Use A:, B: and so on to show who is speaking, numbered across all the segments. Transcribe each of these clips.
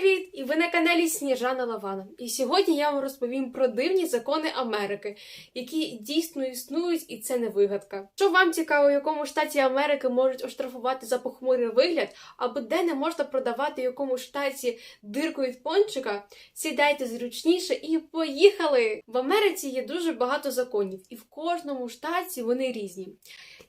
A: привіт! І ви на каналі Сніжана Лавана. І сьогодні я вам розповім про дивні закони Америки, які дійсно існують, і це не вигадка. Що вам цікаво, в якому штаті Америки можуть оштрафувати за похмурий вигляд, або де не можна продавати якому штаті дирку від пончика, сідайте зручніше і поїхали! В Америці є дуже багато законів, і в кожному штаті вони різні.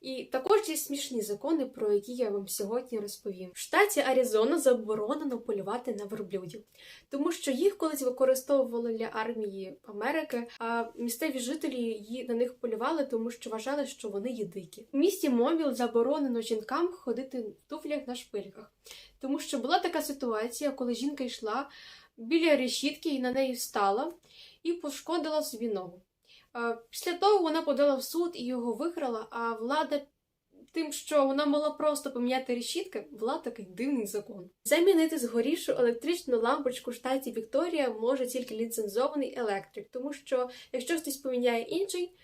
A: І також є смішні закони, про які я вам сьогодні розповім. В штаті Аризона заборонено полювати на верблюдів, тому що їх колись використовували для армії Америки, а місцеві жителі її на них полювали, тому що вважали, що вони є дикі. В місті Мобіл заборонено жінкам ходити в туфлях на шпильках, тому що була така ситуація, коли жінка йшла біля решітки і на неї встала і пошкодила собі ногу. Після того вона подала в суд і його виграла, а влада тим, що вона могла просто поміняти решітки, була такий дивний закон. Замінити згорівшу електричну лампочку в штаті Вікторія може тільки ліцензований електрик, тому що якщо хтось поміняє інший,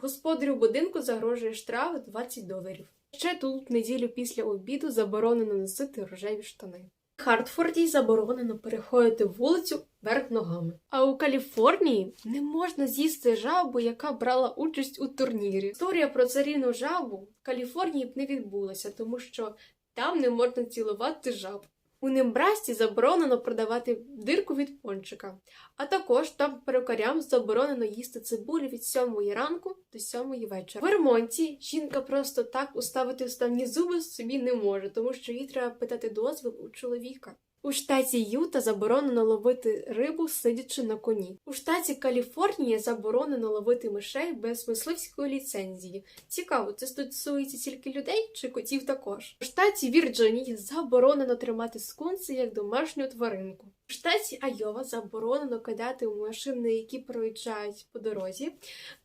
A: господарю будинку загрожує штраф 20 доларів. Ще тут неділю після обіду заборонено носити рожеві штани. Хартфорді заборонено переходити вулицю вверх ногами. А у Каліфорнії не можна з'їсти жабу, яка брала участь у турнірі. Історія про царівну жабу в Каліфорнії б не відбулася, тому що там не можна цілувати жаб. У Нембрасті заборонено продавати дирку від пончика, а також там перукарям заборонено їсти цибулю від 7 ранку до 7 вечора. В Вермонті жінка просто так уставити вставні зуби собі не може, тому що їй треба питати дозвіл у чоловіка. У штаті Юта заборонено ловити рибу, сидячи на коні. У штаті Каліфорнія заборонено ловити мишей без мисливської ліцензії. Цікаво, це стосується тільки людей чи котів також. У штаті Вірджинії заборонено тримати скунси як домашню тваринку. У штаті Айова заборонено кидати у машини, які проїжджають по дорозі,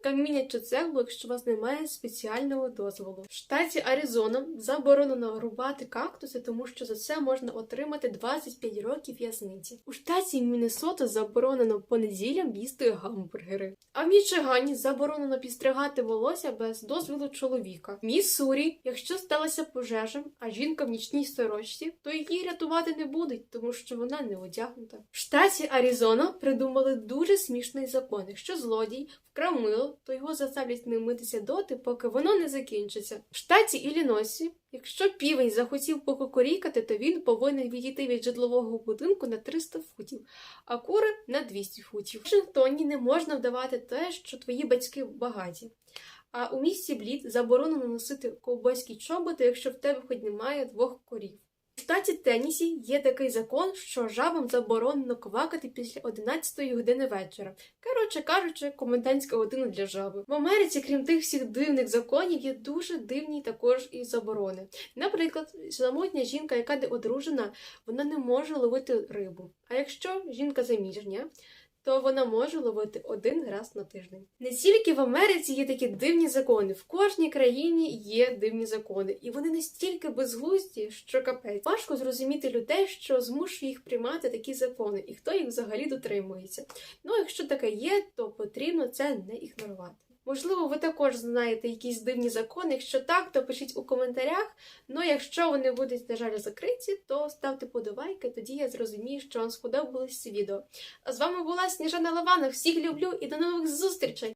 A: каміння чи цеглу, якщо у вас немає спеціального дозволу. В штаті Аризона заборонено рубати кактуси, тому що за це можна отримати 25 років в'язниці. У штаті Міннесота заборонено по неділям їсти гамбургери. А в Мічигані заборонено підстригати волосся без дозволу чоловіка. В Міссурі, якщо сталася пожежа, а жінка в нічній сорочці, то її рятувати не будуть, тому що вона не одягнута. В штаті Аризона придумали дуже смішний закон. Якщо злодій вкрав мило, то його заставлять не митися доти, поки воно не закінчиться. В штаті Іллінойсі, якщо півень захотів пококорікати, то він повинен відійти від житлового будинку на 300 футів, а кури на 200 футів. В Вашингтоні не можна вдавати те, що твої батьки багаті. А у місті Блід заборонено носити ковбойські чоботи, якщо в тебе хоч немає двох корів. Штаті Теннісі є такий закон, що жабам заборонено квакати після 11 години вечора. Коротше кажучи, комендантська година для жаби. В Америці, крім тих всіх дивних законів, є дуже дивні також і заборони. Наприклад, самотня жінка, яка не одружена, вона не може ловити рибу. А якщо жінка заміжня, то вона може ловити один раз на тиждень. Не тільки в Америці є такі дивні закони, в кожній країні є дивні закони, і вони настільки безглузді, що капець. Важко зрозуміти людей, що змушує їх приймати такі закони, і хто їх взагалі дотримується. Ну, якщо таке є, то потрібно це не ігнорувати. Можливо, ви також знаєте якісь дивні закони. Якщо так, то пишіть у коментарях. Ну, якщо вони будуть, на жаль, закриті, то ставте подобайки, тоді я зрозумію, що вам сподобалось це відео. А з вами була Сніжана Лавана. Всіх люблю і до нових зустрічей!